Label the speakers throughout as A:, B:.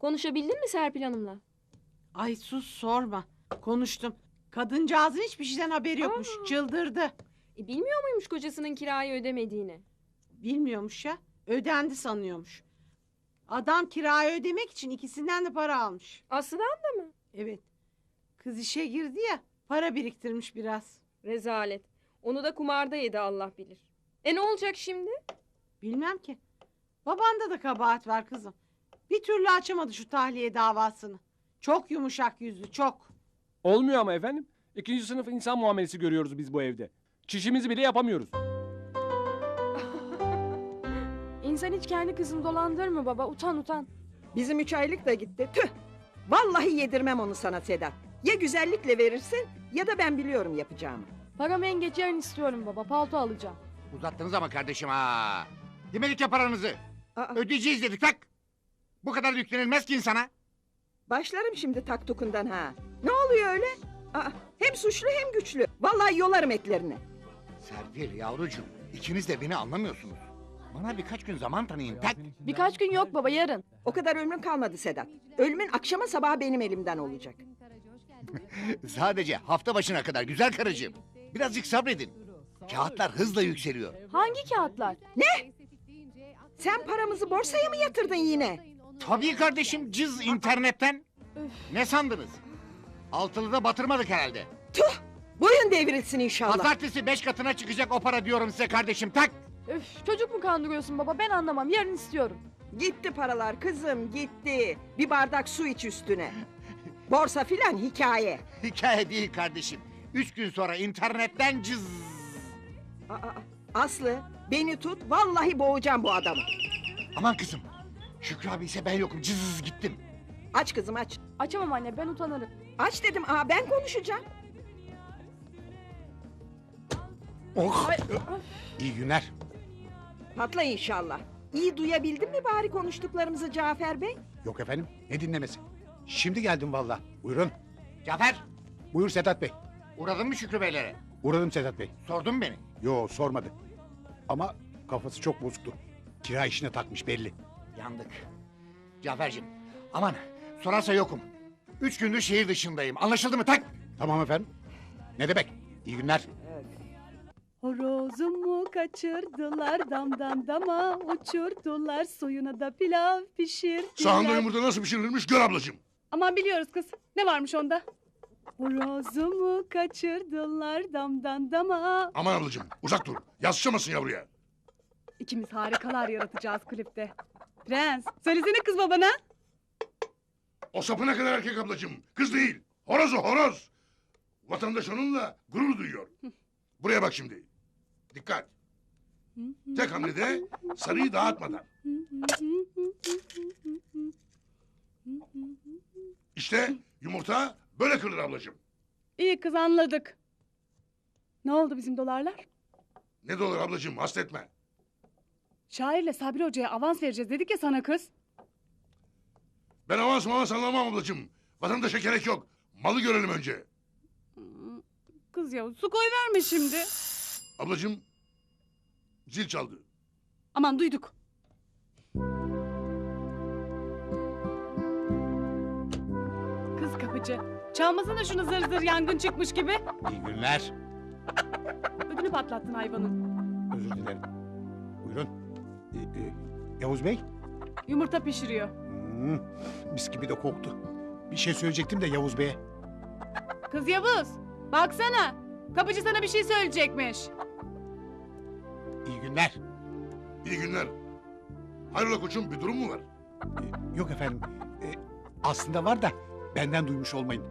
A: Konuşabildin mi Serpil Hanım'la?
B: Ay sus sorma. Konuştum. Kadıncağızın hiçbir şeyden haberi yokmuş.
A: Aa.
B: Çıldırdı.
A: E, bilmiyor muymuş kocasının kirayı ödemediğini?
B: Bilmiyormuş ya. Ödendi sanıyormuş. Adam kirayı ödemek için ikisinden de para almış.
A: Aslı'dan da mı?
B: Evet. Kız işe girdi ya. Para biriktirmiş biraz.
A: Rezalet. Onu da kumarda yedi Allah bilir. E ne olacak şimdi?
B: Bilmem ki. Babanda da kabahat var kızım. Bir türlü açamadı şu tahliye davasını. Çok yumuşak yüzlü çok.
C: Olmuyor ama efendim. İkinci sınıf insan muamelesi görüyoruz biz bu evde. Çişimizi bile yapamıyoruz.
D: İnsan hiç kendi kızını dolandırır mı baba? Utan utan.
E: Bizim üç aylık da gitti. Tüh! Vallahi yedirmem onu sana Sedat. Ya güzellikle verirsin ya da ben biliyorum yapacağımı.
D: Paramı en geç yarın istiyorum baba. Palto alacağım.
F: Uzattınız ama kardeşim ha. Yemedik ya paranızı.
E: Aa,
F: Ödeyeceğiz dedik tak. Bu kadar yüklenilmez ki insana.
E: başlarım şimdi taktukundan ha. Ne oluyor öyle? Aa, hem suçlu hem güçlü. Vallahi yolarım etlerini.
F: Serpil yavrucuğum ikiniz de beni anlamıyorsunuz. Bana birkaç gün zaman tanıyın tak.
D: Birkaç gün yok baba yarın.
E: O kadar ömrün kalmadı Sedat. Ölümün akşama sabaha benim elimden olacak.
F: Sadece hafta başına kadar güzel karıcığım. Birazcık sabredin. Kağıtlar hızla yükseliyor.
D: Hangi kağıtlar?
E: Sen paramızı borsaya mı yatırdın yine?
F: Tabii kardeşim cız internetten. Ne sandınız? Altılıda batırmadık herhalde.
E: Boyun devrilsin inşallah.
F: Pazartesi beş katına çıkacak o para diyorum size kardeşim tak.
D: Öf çocuk mu kandırıyorsun baba? Ben anlamam. Yarın istiyorum.
E: Gitti paralar kızım gitti. Bir bardak su iç üstüne. Borsa filan hikaye.
F: Hikaye değil kardeşim. Üç gün sonra internetten cız.
E: Aa, Aslı beni tut vallahi boğacağım bu adamı.
F: Aman kızım. Şükrü abi ise ben yokum cız gittim.
E: Aç kızım aç.
D: Açamam anne ben utanırım.
E: Aç dedim aa ben konuşacağım.
F: Oh.
D: Ay,
F: İyi günler.
E: Patla inşallah. İyi duyabildin mi bari konuştuklarımızı Cafer Bey?
G: Yok efendim ne dinlemesi. Şimdi geldim valla. Buyurun.
F: Cafer
G: Buyur Sedat Bey.
F: uğradın mı Şükrü beylere?
G: Uğradım Sedat Bey.
F: Sordun mu beni?
G: Yo sormadı. Ama kafası çok bozuktu. Kira işine takmış belli.
F: Yandık. Cafer'cim aman sorarsa yokum. Üç gündür şehir dışındayım. Anlaşıldı mı tak?
G: Tamam efendim. Ne demek? İyi günler.
H: Horozumu kaçırdılar damdan dama uçurdular suyuna da pilav pişirdiler.
I: Sahanda yumurta nasıl pişirilmiş gör ablacığım.
H: Aman biliyoruz kız. Ne varmış onda? Horozumu kaçırdılar damdan dama.
I: Aman ablacığım uzak dur. Yaslamasın yavruya.
H: İkimiz harikalar yaratacağız klipte. Prens, söylesene kız babana.
I: O sapına kadar erkek ablacığım. Kız değil. Horoz o horoz. Vatandaş onunla gurur duyuyor. Buraya bak şimdi. Dikkat. Tek hamlede sarıyı dağıtmadan. İşte yumurta böyle kırılır ablacığım.
H: İyi kız anladık. Ne oldu bizim dolarlar?
I: Ne de olur ablacığım hastetme.
H: Şairle Sabri Hoca'ya avans vereceğiz dedik ya sana kız.
I: Ben avans avans anlamam ablacığım. Vatandaşa gerek yok. Malı görelim önce.
H: Kız ya su koy verme şimdi.
I: Ablacığım zil çaldı.
H: Aman duyduk. Kız kapıcı. Çalmasana şunu zır zır yangın çıkmış gibi.
G: İyi günler.
H: Ödünü patlattın hayvanın.
G: Özür dilerim. Buyurun. Ee, e, Yavuz Bey.
H: Yumurta pişiriyor.
G: Hmm, mis gibi de koktu. Bir şey söyleyecektim de Yavuz Bey'e.
H: Kız Yavuz. Baksana. Kapıcı sana bir şey söyleyecekmiş.
G: İyi günler.
I: İyi günler. Hayrola koçum bir durum mu var?
G: Ee, yok efendim. Ee, aslında var da benden duymuş olmayın.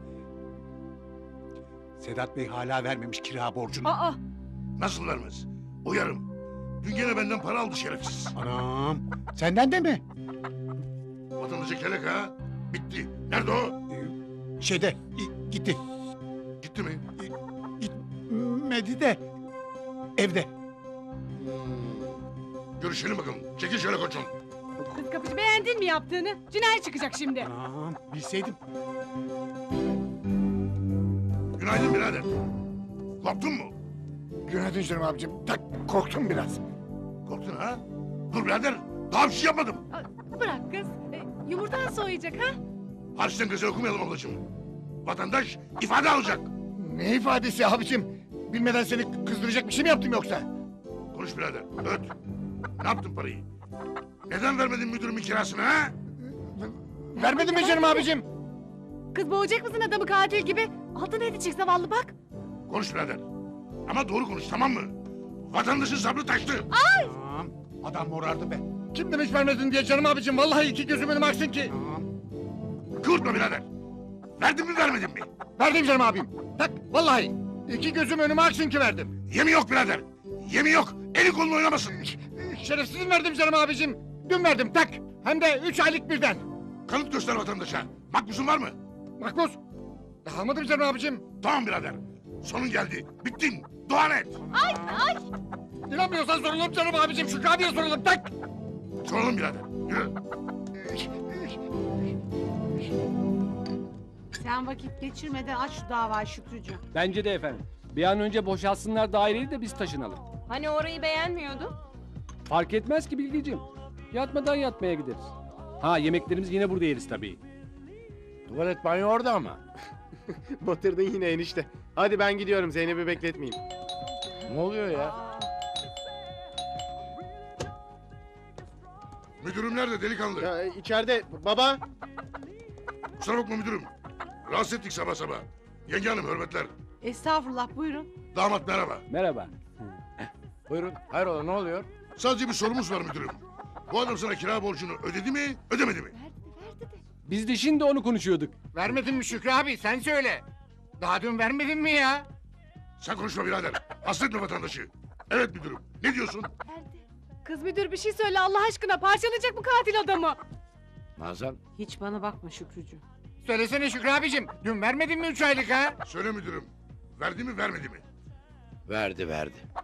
G: Sedat Bey hala vermemiş kira borcunu.
H: Aa.
I: Nasıl vermez? Uyarım. Dün gene benden para aldı şerefsiz.
G: Anam. Senden de mi?
I: Vatandaşa kelek ha. Bitti. Nerede o?
G: Ee, şeyde i- gitti.
I: Gitti mi?
G: Gitmedi de evde.
I: Görüşelim bakalım. Çekil şöyle koçum.
H: Kız kapıcı beğendin mi yaptığını? Cinayet çıkacak şimdi.
G: Anam bilseydim.
I: Günaydın birader. Korktun mu?
F: Günaydın canım abicim. Tak korktum biraz.
I: Korktun ha? Dur birader. Daha bir şey yapmadım.
H: Bırak kız. E, yumurta buradan soyacak ha?
I: Harçtan gazete okumayalım ablacığım. Vatandaş ifade alacak.
F: Ne ifadesi abicim? Bilmeden seni kızdıracak bir şey mi yaptım yoksa?
I: Konuş birader. Öt. Ne yaptın parayı? Neden vermedin müdürümün kirasını ha?
F: Vermedin mi canım abicim?
H: Kız boğacak mısın adamı katil gibi? Altına edecek zavallı bak.
I: Konuş birader. Ama doğru konuş tamam mı? Vatandaşın sabrı taştı.
G: Tamam. Adam morardı be.
F: Kim demiş vermedin diye canım abicim? Vallahi iki gözüm önüme aksın ki.
G: Tamam.
I: Kıvırtma birader. Verdin mi vermedin mi?
F: Verdim canım abim. Tak vallahi. iki gözüm önüme aksın ki verdim.
I: Yemi yok birader. Yemi yok. Eli kolunu oynamasın.
F: Şerefsizim verdim canım abicim. Dün verdim tak. Hem de üç aylık birden.
I: Kanıt göster vatandaşa. Makbusun var mı?
F: Makbuz. Almadım canım abicim.
I: Tamam birader. Sonun geldi. Bittin. Dua et.
F: İnanmıyorsan soralım canım abicim. Şükrü abiye soralım tak.
I: Soralım birader. Yürü.
B: Sen vakit geçirmeden aç şu davayı Şükrücüğüm.
C: Bence de efendim. Bir an önce boşaltsınlar daireyi de biz taşınalım.
A: Hani orayı beğenmiyordun?
C: Fark etmez ki Bilgeciğim. Yatmadan yatmaya gideriz. Ha yemeklerimizi yine burada yeriz tabii.
J: Tuvalet banyo orada ama. Batırdın yine enişte. Hadi ben gidiyorum Zeynep'i bekletmeyeyim. Ne oluyor ya?
I: Müdürüm nerede delikanlı?
J: ya içeride baba.
I: Kusura bakma müdürüm. Rahatsız ettik sabah sabah. Yenge hanım hürmetler.
B: Estağfurullah buyurun.
I: Damat merhaba.
C: Merhaba.
J: Buyurun. Hayrola ne oluyor?
I: Sadece bir sorumuz var müdürüm. Bu adam sana kira borcunu ödedi mi, ödemedi mi?
C: Biz de şimdi onu konuşuyorduk.
F: Vermedin mi Şükrü abi? Sen söyle. Daha dün vermedin mi ya?
I: Sen konuşma birader. Hasretme vatandaşı. Evet müdürüm. Ne diyorsun?
H: Kız müdür bir şey söyle Allah aşkına parçalayacak bu katil adamı.
J: Nazan.
B: Hiç bana bakma Şükrücüğüm.
F: Söylesene Şükrü abicim. Dün vermedin mi üç aylık ha?
I: Söyle müdürüm. Verdi mi, vermedi mi?
J: Verdi verdi.